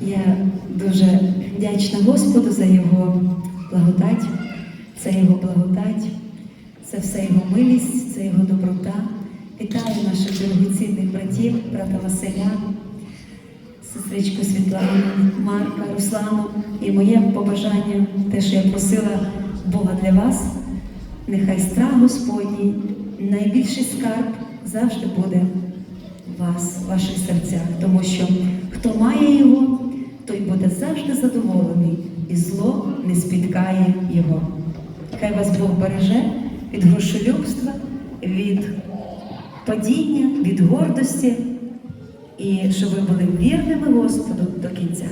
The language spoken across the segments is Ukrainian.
Я дуже вдячна Господу за його благодать, це його благодать, це все його милість, це його доброта. Вітаю наших дорогоцінних братів, брата Василя, сестричку Світлану, Марка, Руслану. І моє побажання, те, що я просила Бога для вас, нехай страх Господній, найбільший скарб завжди буде у вас, в ваших серцях, тому що хто має його, той буде завжди задоволений, і зло не спіткає його. Хай вас Бог береже від грошолюбства, від падіння, від гордості, і щоб ви були вірними Господу до кінця.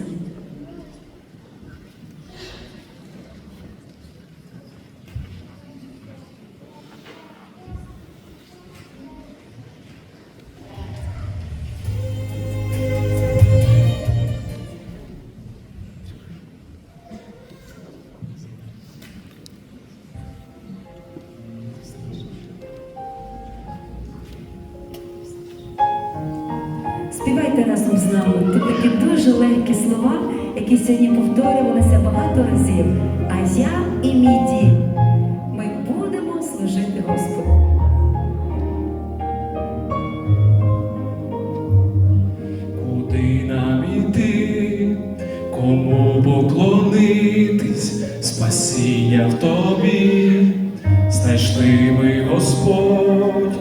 Співайте разом з нами. Тут такі дуже легкі слова, які сьогодні повторювалися багато разів. А я і мій дім. Ми будемо служити Господу. Куди нам кому поклонитись, спасіння в тобі, знайшли ми Господь,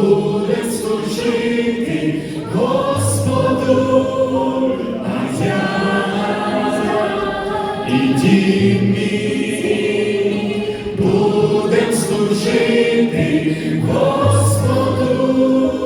будем служити Господу, а я і дім мій будем служити Господу.